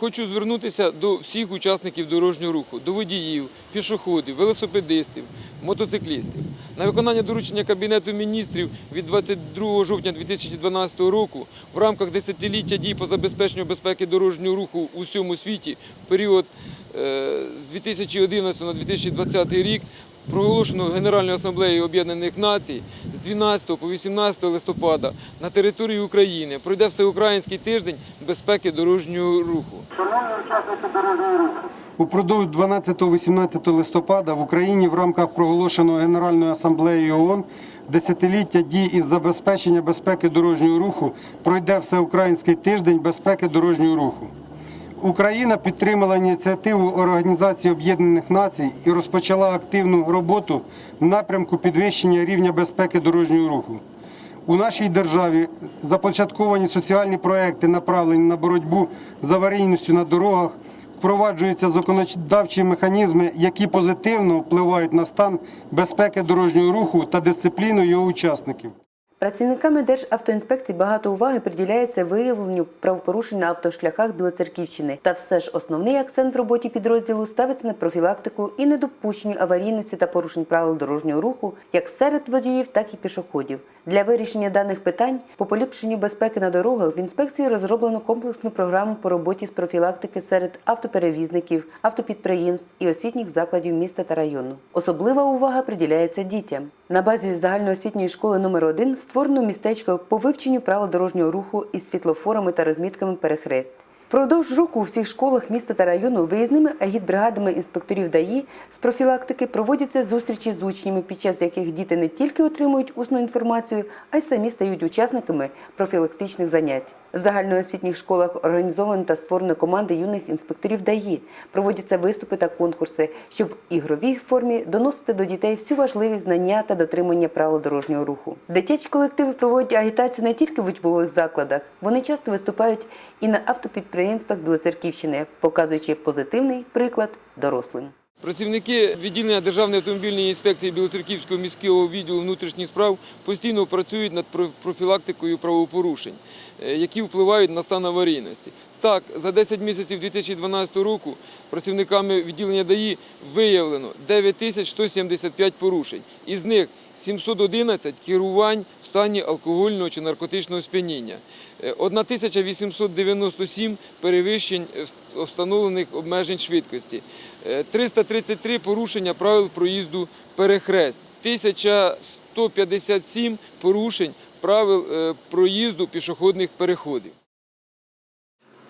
Хочу звернутися до всіх учасників дорожнього руху, до водіїв, пішоходів, велосипедистів, мотоциклістів. На виконання доручення Кабінету міністрів від 22 жовтня 2012 року в рамках десятиліття дій по забезпеченню безпеки дорожнього руху у всьому світі в період е, з 2011 на 2020 рік проголошено Генеральною асамблеєю Об'єднаних Націй з 12 по 18 листопада на території України пройде всеукраїнський тиждень безпеки дорожнього руху. Шановні учасники дорожнього руху, Упродовж 12-18 листопада в Україні в рамках проголошеного Генеральною асамблеєю ООН десятиліття дій із забезпечення безпеки дорожнього руху пройде всеукраїнський тиждень безпеки дорожнього руху. Україна підтримала ініціативу Організації Об'єднаних Націй і розпочала активну роботу в напрямку підвищення рівня безпеки дорожнього руху. У нашій державі започатковані соціальні проекти, направлені на боротьбу з аварійністю на дорогах, впроваджуються законодавчі механізми, які позитивно впливають на стан безпеки дорожнього руху та дисципліну його учасників. Працівниками Державтоінспекції багато уваги приділяється виявленню правопорушень на автошляхах Білоцерківщини. Та все ж основний акцент в роботі підрозділу ставиться на профілактику і недопущенню аварійності та порушень правил дорожнього руху як серед водіїв, так і пішоходів. Для вирішення даних питань по поліпшенню безпеки на дорогах в інспекції розроблено комплексну програму по роботі з профілактики серед автоперевізників, автопідприємств і освітніх закладів міста та району. Особлива увага приділяється дітям. На базі загальноосвітньої школи номер 1 створено містечко по вивченню правил дорожнього руху із світлофорами та розмітками перехрест. Впродовж року у всіх школах міста та району виїзними агітбригадами інспекторів ДАІ з профілактики проводяться зустрічі з учнями, під час яких діти не тільки отримують усну інформацію, а й самі стають учасниками профілактичних занять. В загальноосвітніх школах організовано та створено команди юних інспекторів ДАІ. Проводяться виступи та конкурси, щоб ігровій формі доносити до дітей всю важливість знання та дотримання правил дорожнього руху. Дитячі колективи проводять агітацію не тільки в учбових закладах, вони часто виступають і на автопідприємствах Білоцерківщини, показуючи позитивний приклад дорослим. Працівники відділення Державної автомобільної інспекції Білоцерківського міського відділу внутрішніх справ постійно працюють над про- профілактикою правопорушень, е, які впливають на стан аварійності. Так, за 10 місяців 2012 року працівниками відділення ДАІ виявлено 9175 порушень. Із них 711 керувань в стані алкогольного чи наркотичного сп'яніння, Е, 1897 перевищень е, встановлених обмежень швидкості, Е, 333 порушення правил проїзду перехрест, 1157 порушень правил е, проїзду пішохідних переходів.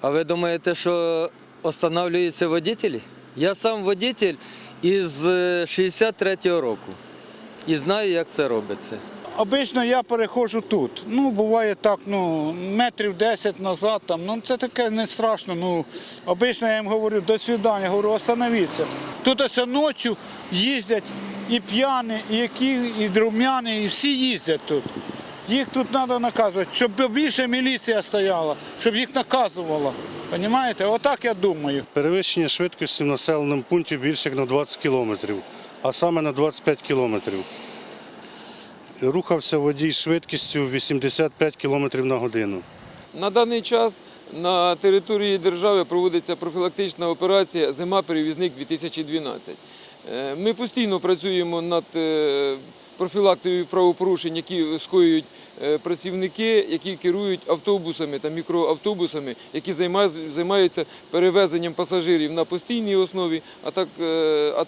А ви думаєте, що останавливаються водителі? Я сам водитель із е, 63-го року і знаю, як це робиться. Обично я переходжу тут. Ну, буває так, ну, метрів 10 назад, там, ну це таке не страшно. Ну, обично я їм говорю, до свидання, говорю, остановіться. Тут ось ночі їздять і п'яні, і які, і друм'яні, і всі їздять тут. Їх тут треба наказувати, щоб більше міліція стояла, щоб їх наказувала. Понімаєте? Отак я думаю. Перевищення швидкості в населеному пункті більше як на 20 кілометрів, а саме на 25 кілометрів. Рухався водій швидкістю 85 кілометрів на годину. На даний час на території держави проводиться профілактична операція Зима перевізник 2012. Е, Ми постійно працюємо над е, профілактикою правопорушень, які скоюють працівники, які керують автобусами та мікроавтобусами, які займаю- займаються перевезенням пасажирів на постійній основі, а так е, а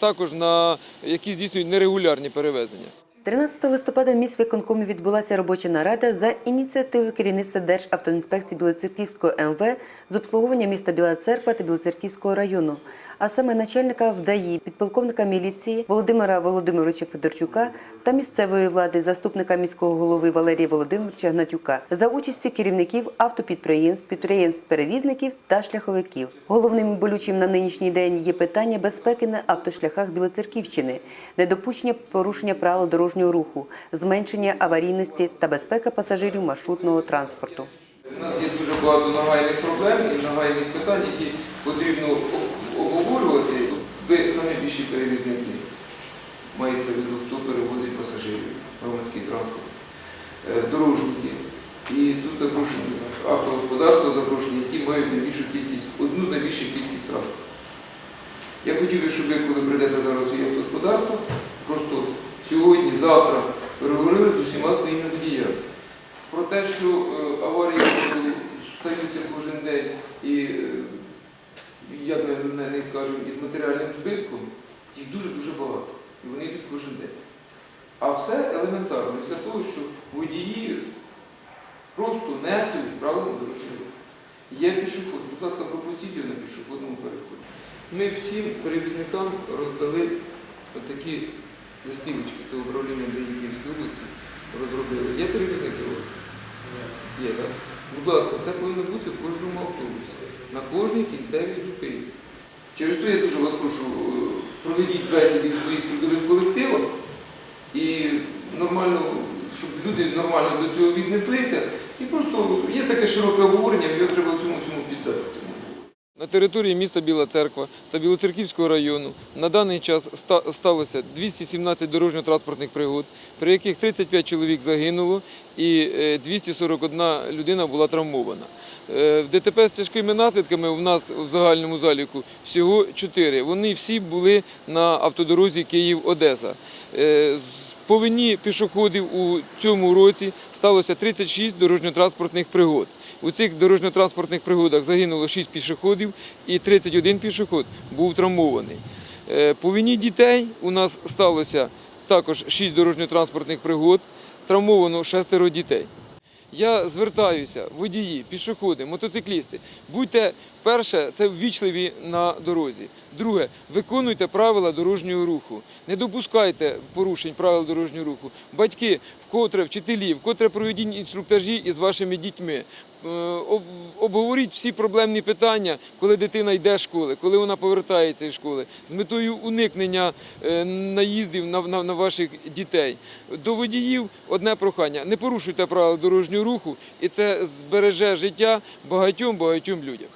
також на які здійснюють нерегулярні перевезення. 13 листопада в міськвиконкомі відбулася робоча нарада за ініціативи керівництва Державтоінспекції Білоцерківського МВ з обслуговування міста Біла Церква та Білоцерківського району, а саме начальника ВДАІ, підполковника міліції Володимира Володимировича Федорчука та місцевої влади, заступника міського голови Валерія Володимировича Гнатюка за участі керівників автопідприємств, підприємств-перевізників та шляховиків. Головним болючим на нинішній день є питання безпеки на автошляхах Білоцерківщини, недопущення порушення правил дорожнього руху, зменшення аварійності та безпека пасажирів маршрутного транспорту. У нас є дуже багато нагальних проблем і нагальних питань, які потрібно. Ви самі більші перевізники. Мається в виду, хто перевозить пасажирів, громадський транспорт, е, дорожники. І тут запрошені автогосподарства запрошені, які мають найбільшу кількість, одну з найбільших кількість транспорту. Я хотів би, щоб ви, коли прийдете зараз у автогосподарство, просто сьогодні, завтра переговорили з усіма своїми водіями. Про те, що е, аварії стаються кожен день і, е, як ми на них кажемо, із матеріальним збитком, їх дуже-дуже багато. І вони йдуть кожен день. А все елементарно, після того, що водії просто нехтують правилами дорожнього. Є пішохід, будь ласка, пропустіть його на пішохідному переході. Ми всім перевізникам роздали отакі листівочки, це управління Київської області розробили. Є перевізники у? Є, так? Будь ласка, це повинно бути в кожному автобусі, на кожній кінцевій зупинці. Через то я дуже вас прошу, е, проведіть бесіди в своїх трудових колективах і нормально, щоб люди нормально до цього віднеслися. І просто є таке широке обговорення, його треба цьому всьому піддати. На території міста Біла Церква та Білоцерківського району на даний час ста- сталося 217 дорожньо-транспортних пригод, при яких 35 чоловік загинуло і е, 241 людина була травмована. Е, В ДТП з тяжкими наслідками у нас в загальному заліку всього 4. Вони всі були на автодорозі Київ-Одеса. По вині пішоходів у цьому році сталося 36 дорожньо-транспортних пригод. У цих дорожньо-транспортних пригодах загинуло 6 пішоходів і 31 пішоход був травмований. Е, По вині дітей у нас сталося також 6 дорожньо-транспортних пригод, травмовано шестеро дітей. Я звертаюся, водії, пішоходи, мотоциклісти. Будьте перше, це ввічливі на дорозі. Друге, виконуйте правила дорожнього руху. Не допускайте порушень правил дорожнього руху. Батьки, вкотре вчителі, вкотре проведіть інструктажі із вашими дітьми. Е, Обговоріть всі проблемні питання, коли дитина йде з школи, коли вона повертається із школи, з метою уникнення е, наїздів на, на, на ваших дітей. До водіїв одне прохання: не порушуйте правила дорожнього руху, і це збереже життя багатьом багатьом людям.